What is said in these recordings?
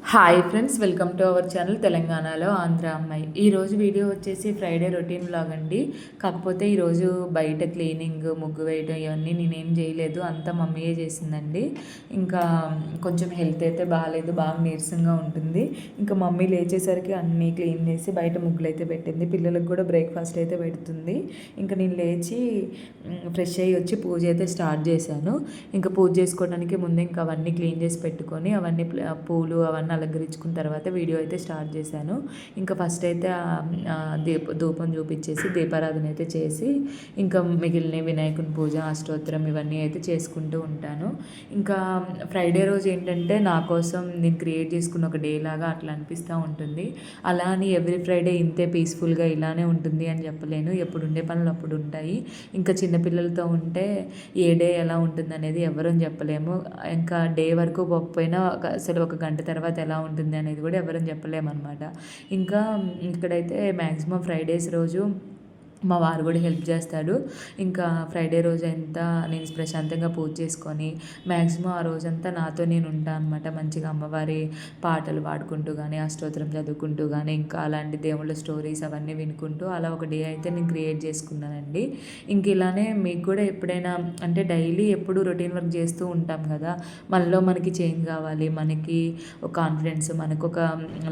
Hi friends welcome to our channel తెలంగాణలో ఆంధ్ర అమ్మాయి ఈరోజు వీడియో వచ్చేసి ఫ్రైడే రొటీన్ బ్లాగ్ అండి. కాకపోతే ఈరోజు బయట క్లీనింగ్ ముగ్గు వేయడం ఇవన్నీ నేనేం చేయలేదు. అంతా మమ్మీయే చేసిందండి. ఇంకా కొంచెం హెల్త్ అయితే బాగాలేదు బాగా నీరసంగా ఉంటుంది. ఇంకా మమ్మీ లేచేసరికి అన్నీ క్లీన్ చేసి బయట ముగ్గులు అయితే పెట్టింది. పిల్లలకు కూడా బ్రేక్ఫాస్ట్ అయితే పెడుతుంది. ఇంకా నేను లేచి ఫ్రెష్ అయ్యి వచ్చి పూజ అయితే స్టార్ట్ చేశాను. ఇంకా పూజ చేసుకోవడానికి ముందు ఇంకా అవన్నీ క్లీన్ చేసి పెట్టుకొని అవన్నీ పూలు అవన్నీ అలంకరించుకున్న తర్వాత వీడియో అయితే స్టార్ట్ చేశాను. ఇంకా ఫస్ట్ అయితే దీప ధూపం చూపించేసి దీపారాధన అయితే చేసి ఇంకా మిగిలిన వినాయకుని పూజ అష్టోత్తరం ఇవన్నీ అయితే చేసుకుంటూ ఉంటాను. ఇంకా ఫ్రైడే రోజు ఏంటంటే నా కోసం నేను క్రియేట్ చేసుకున్న ఒక డే లాగా అట్లా అనిపిస్తూ ఉంటుంది. అలా అని ఎవ్రీ ఫ్రైడే ఇంతే పీస్ఫుల్గా ఇలానే ఉంటుంది అని చెప్పలేను. ఎప్పుడు ఉండే పనులు అప్పుడు ఉంటాయి. ఇంకా చిన్నపిల్లలతో ఉంటే ఏ డే ఎలా ఉంటుంది అనేది ఎవరూ చెప్పలేము. ఇంకా డే వరకు పోకపోయినా అసలు ఒక గంట తర్వాత ఎలా ఉంటుంది అనేది కూడా ఎవరూ చెప్పలేమన్నమాట. ఇంకా ఇక్కడైతే మ్యాక్సిమం ఫ్రైడేస్ రోజు మా వారు కూడా హెల్ప్ చేస్తాడు. ఇంకా ఫ్రైడే రోజంతా నేను ప్రశాంతంగా పూజ చేసుకొని మ్యాక్సిమం ఆ రోజంతా నాతో నేను ఉంటాను అనమాట మంచిగా అమ్మవారి పాటలు పాడుకుంటూ కానీ అష్టోత్తరం చదువుకుంటూ కానీ ఇంకా అలాంటి దేవుళ్ళ స్టోరీస్ అవన్నీ వినుకుంటూ అలా ఒక డే అయితే నేను క్రియేట్ చేసుకున్నానండి. ఇంక ఇలానే మీకు కూడా ఎప్పుడైనా అంటే డైలీ ఎప్పుడు రొటీన్ వర్క్ చేస్తూ ఉంటాం కదా మనలో మనకి చేంజ్ కావాలి మనకి ఒక కాన్ఫిడెన్స్ మనకు ఒక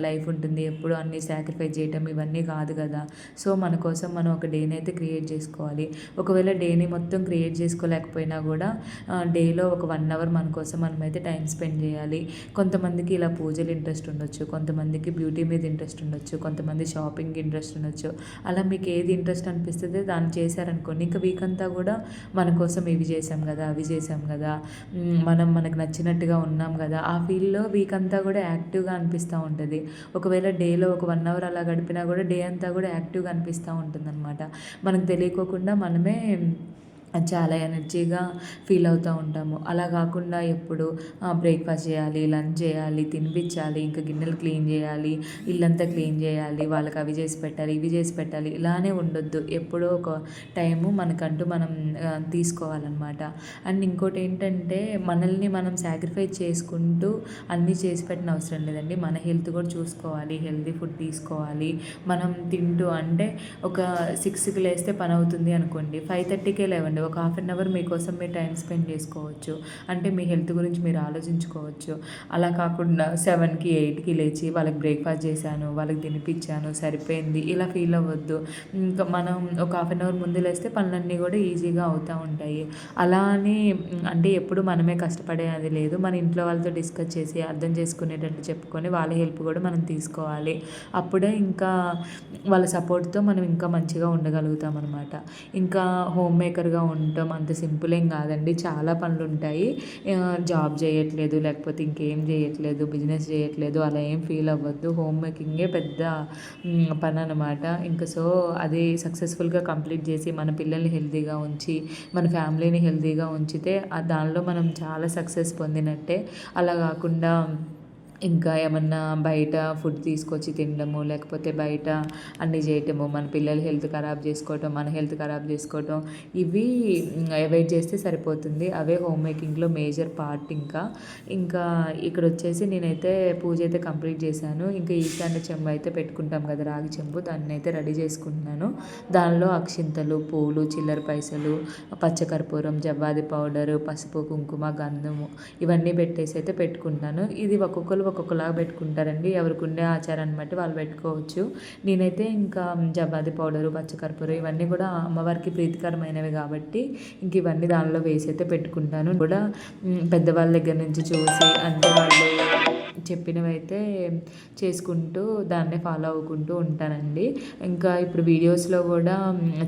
లైఫ్ ఉంటుంది. ఎప్పుడు అన్ని సాక్రిఫైస్ చేయటం ఇవన్నీ కాదు కదా. సో మన కోసం మనం ఒక డేని అయితే క్రియేట్ చేసుకోవాలి. ఒకవేళ డేని మొత్తం క్రియేట్ చేసుకోలేకపోయినా కూడా డేలో ఒక వన్ అవర్ మన కోసం మనం అయితే టైం స్పెండ్ చేయాలి. కొంతమందికి ఇలా పూజలు ఇంట్రెస్ట్ ఉండొచ్చు కొంతమందికి బ్యూటీ మీద ఇంట్రెస్ట్ ఉండొచ్చు కొంతమంది షాపింగ్ ఇంట్రెస్ట్ ఉండొచ్చు. అలా మీకు ఏది ఇంట్రెస్ట్ అనిపిస్తుంది దాన్ని చేశారనుకోండి ఇంకా వీక్ అంతా కూడా మన కోసం ఇవి చేసాం కదా అవి చేసాం కదా మనం మనకు నచ్చినట్టుగా ఉన్నాం కదా ఆ ఫీల్డ్లో వీక్ అంతా కూడా యాక్టివ్గా అనిపిస్తూ ఉంటుంది. ఒకవేళ డేలో ఒక వన్ అవర్ అలా గడిపినా కూడా డే అంతా కూడా యాక్టివ్గా అనిపిస్తూ ఉంటుంది అనమాట మనకు తెలియకోకుండా మనమే చాలా ఎనర్జీగా ఫీల్ అవుతూ ఉంటాము. అలా కాకుండా ఎప్పుడు బ్రేక్ఫాస్ట్ చేయాలి లంచ్ చేయాలి తినిపించాలి ఇంకా గిన్నెలు క్లీన్ చేయాలి ఇల్లంతా క్లీన్ చేయాలి వాళ్ళకి అవి చేసి పెట్టాలి ఇవి చేసి పెట్టాలి ఇలానే ఉండొద్దు. ఎప్పుడో ఒక టైము మనకంటూ మనం తీసుకోవాలన్నమాట. అండ్ ఇంకోటి ఏంటంటే మనల్ని మనం సాక్రిఫైస్ చేసుకుంటూ అన్నీ చేసి పెట్టిన అవసరం లేదండి. మన హెల్త్ కూడా చూసుకోవాలి హెల్తీ ఫుడ్ తీసుకోవాలి. మనం తింటూ అంటే ఒక సిక్స్కి లేస్తే పని అవుతుంది అనుకోండి ఫైవ్ థర్టీకే లేవండి ఒక హాఫ్ అన్ అవర్ మీకోసం మీరు టైం స్పెండ్ చేసుకోవచ్చు. అంటే మీ హెల్త్ గురించి మీరు ఆలోచించుకోవచ్చు. అలా కాకుండా సెవెన్కి ఎయిట్కి లేచి వాళ్ళకి బ్రేక్ఫాస్ట్ చేశాను వాళ్ళకి తినిపించాను సరిపోయింది. ఇలా ఫీల్ అవ్వద్దు. ఇంకా మనం ఒక హాఫ్ అన్ అవర్ ముందు లేస్తే పనులన్నీ కూడా ఈజీగా అవుతూ ఉంటాయి. అలా అని అంటే ఎప్పుడు మనమే కష్టపడేది లేదు. మన ఇంట్లో వాళ్ళతో డిస్కస్ చేసి అర్థం చేసుకునేటట్టు చెప్పుకొని వాళ్ళ హెల్ప్ కూడా మనం తీసుకోవాలి. అప్పుడే ఇంకా వాళ్ళ సపోర్ట్తో మనం ఇంకా మంచిగా ఉండగలుగుతాం అనమాట ఇంకా హోమ్ మేకర్గా ఉంటాం. అంత సింపుల్ ఏం కాదండి. చాలా పనులు ఉంటాయి జాబ్ చేయట్లేదు లేకపోతే ఇంకేం చేయట్లేదు బిజినెస్ చేయట్లేదు అలా ఏం ఫీల్ అవ్వద్దు. హోమ్ మేకింగే పెద్ద పని అనమాట ఇంకా సో అది సక్సెస్ఫుల్గా కంప్లీట్ చేసి మన పిల్లల్ని హెల్తీగా ఉంచి మన ఫ్యామిలీని హెల్తీగా ఉంచితే దానిలో మనం చాలా సక్సెస్ పొందినట్టే. అలా కాకుండా ఇంకా ఏమన్నా బయట ఫుడ్ తీసుకొచ్చి తినడము లేకపోతే బయట అన్నీ చేయటము మన పిల్లల హెల్త్ ఖరాబ్ చేసుకోవటం మన హెల్త్ ఖరాబ్ చేసుకోవటం ఇవి అవాయిడ్ చేస్తే సరిపోతుంది. అవే హోమ్ మేకింగ్లో మేజర్ పార్ట్ ఇంకా. ఇంకా ఇక్కడ వచ్చేసి నేనైతే పూజ అయితే కంప్లీట్ చేశాను. ఇంకా ఈశాన్య చెంబు అయితే పెట్టుకుంటాం కదా రాగి చెంబు. దాన్ని అయితే రెడీ చేసుకుంటున్నాను. దానిలో అక్షింతలు పూలు చిల్లర పైసలు పచ్చకర్పూరం జవ్వాది పౌడరు పసుపు కుంకుమ గంధము ఇవన్నీ పెట్టేసి అయితే పెట్టుకుంటాను ఇది ఒక్కొక్కరు ఒక్కొక్కలాగా పెట్టుకుంటారండి. ఎవరికి ఉండే ఆచారాన్ని బట్టి వాళ్ళు పెట్టుకోవచ్చు. నేనైతే ఇంకా జవ్వాది పౌడరు పచ్చకర్పూరం ఇవన్నీ కూడా అమ్మవారికి ప్రీతికరమైనవి కాబట్టి ఇంక ఇవన్నీ దానిలో వేసి అయితే పెట్టుకుంటాను. కూడా పెద్దవాళ్ళ దగ్గర నుంచి చూసి అంటే వాళ్ళు చెప్పినవైతే చేసుకుంటూ దాన్నే ఫాలో అవ్వుకుంటూ ఉంటానండి. ఇంకా ఇప్పుడు వీడియోస్లో కూడా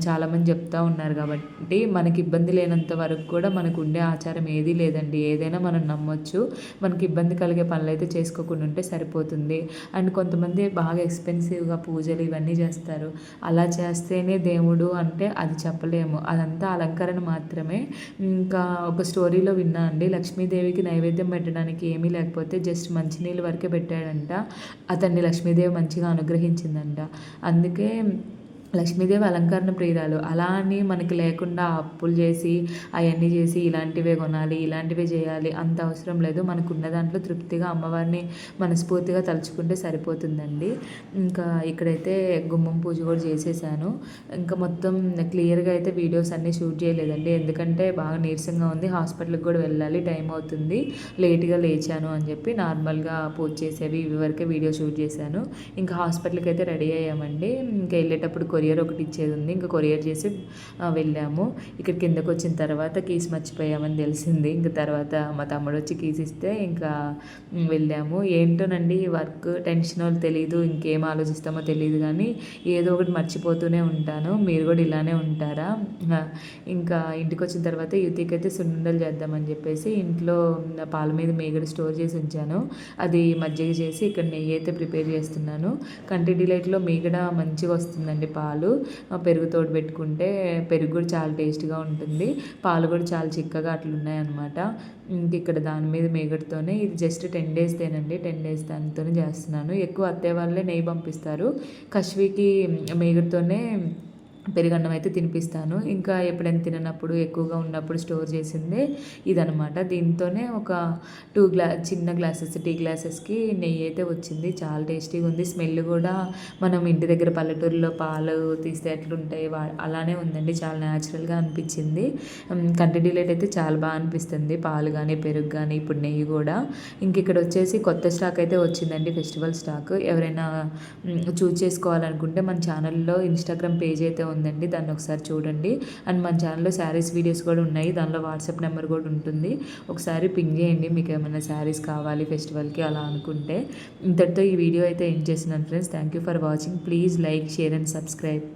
చాలామంది చెప్తూ ఉన్నారు కాబట్టి మనకి ఇబ్బంది లేనంత వరకు కూడా మనకు ఉండే ఆచారం ఏదీ లేదండి. ఏదైనా మనం నమ్మొచ్చు. మనకి ఇబ్బంది కలిగే పనులు అయితే చేసుకోకుండా ఉంటే సరిపోతుంది. అండ్ కొంతమంది బాగా ఎక్స్పెన్సివ్గా పూజలు ఇవన్నీ చేస్తారు. అలా చేస్తేనే దేవుడు అంటే అది చెప్పలేము. అదంతా అలంకరణ మాత్రమే. ఇంకా ఒక స్టోరీలో విన్నా అండి లక్ష్మీదేవికి నైవేద్యం పెట్టడానికి ఏమీ లేకపోతే జస్ట్ మంచి మంచినీళ్ళు నీళ్ళు వరకే పెట్టాడంట. అతన్ని లక్ష్మీదేవి మంచిగా అనుగ్రహించిందంట. అందుకే లక్ష్మీదేవి అలంకరణ ప్రియురాలు. అలా అని మనకి లేకుండా అప్పులు చేసి అవన్నీ చేసి ఇలాంటివే కొనాలి ఇలాంటివే చేయాలి అంత అవసరం లేదు. మనకున్న దాంట్లో తృప్తిగా అమ్మవారిని మనస్ఫూర్తిగా తలుచుకుంటే సరిపోతుందండి. ఇంకా ఇక్కడైతే గుమ్మం పూజ కూడా చేసేసాను. ఇంకా మొత్తం క్లియర్గా అయితే వీడియోస్ అన్నీ షూట్ చేయలేదండి. ఎందుకంటే బాగా నీరసంగా ఉంది. హాస్పిటల్కి కూడా వెళ్ళాలి టైం అవుతుంది. లేట్గా లేచాను అని చెప్పి నార్మల్గా పూజ చేసేవి ఇవి వరకే వీడియో షూట్ చేశాను. ఇంకా హాస్పిటల్కి అయితే రెడీ అయ్యామండి. ఇంకా వెళ్ళేటప్పుడు కొరియర్ ఒకటి ఇచ్చేది ఉంది. ఇంకా కొరియర్ చేసి వెళ్ళాము. ఇక్కడ కిందకు వచ్చిన తర్వాత కీస్ మర్చిపోయామని తెలిసింది. ఇంకా తర్వాత మా తమ్ముడు వచ్చి కీస్ ఇస్తే ఇంకా వెళ్ళాము. ఏంటోనండి వర్క్? టెన్షన్ వాళ్ళు తెలియదు ఇంకేం ఆలోచిస్తామో తెలియదు కానీ ఏదో ఒకటి మర్చిపోతూనే ఉంటాను. మీరు కూడా ఇలానే ఉంటారా? ఇంకా ఇంటికి వచ్చిన తర్వాత యుతికి అయితే సున్నుండలు చేద్దామని చెప్పేసి ఇంట్లో పాల మీద మేగడ స్టోర్ చేసి ఉంచాను. అది మజ్జిగ చేసి ఇక్కడ నెయ్యి అయితే ప్రిపేర్ చేస్తున్నాను. కంటి డిలైట్లో మేగడ మంచిగా వస్తుందండి పాలు. పాలు తోడు పెట్టుకుంటే పెరుగు కూడా చాలా టేస్ట్గా ఉంటుంది. పాలు కూడా చాలా చిక్కగా అట్లున్నాయి అనమాట ఇంక ఇక్కడ దాని మీద మేగడితోనే ఇది జస్ట్ టెన్ డేస్ తేనండి. టెన్ డేస్ దానితోనే చేస్తున్నాను. ఎక్కువ అత్తే వాళ్ళే నెయ్యి పంపిస్తారు. కశ్వీకి మేగడితోనే పెరుగన్నం అయితే తినిపిస్తాను. ఇంకా ఎప్పుడైనా తిననప్పుడు ఎక్కువగా ఉన్నప్పుడు స్టోర్ చేసిందే ఇదనమాట దీంతోనే ఒక టూ గ్లా చిన్న గ్లాసెస్ టీ గ్లాసెస్కి నెయ్యి అయితే వచ్చింది. చాలా టేస్టీగా ఉంది. స్మెల్ కూడా మనం ఇంటి దగ్గర పల్లెటూరులో పాలు తీస్తే ఎట్లుంటాయి అలానే ఉందండి. చాలా న్యాచురల్గా అనిపించింది. కంటి డిలేట్ అయితే చాలా బాగా అనిపిస్తుంది. పాలు కానీ పెరుగు కానీ ఇప్పుడు నెయ్యి కూడా. ఇంక ఇక్కడ వచ్చేసి కొత్త స్టాక్ అయితే వచ్చిందండి ఫెస్టివల్ స్టాక్. ఎవరైనా చూస్ చేసుకోవాలనుకుంటే మన ఛానల్లో ఇన్స్టాగ్రామ్ పేజ్ అయితే ఉందండి దాన్ని ఒకసారి చూడండి. అండ్ మన ఛానల్లో శారీస్ వీడియోస్ కూడా ఉన్నాయి దానిలో వాట్సాప్ నెంబర్ కూడా ఉంటుంది. ఒకసారి పింగ్ చేయండి మీకు ఏమైనా శారీస్ కావాలి ఫెస్టివల్కి అలా అనుకుంటే. ఇంతటితో ఈ వీడియో అయితే ఎండ్ చేసినాను friends. Thank you for watching. Please like share and subscribe.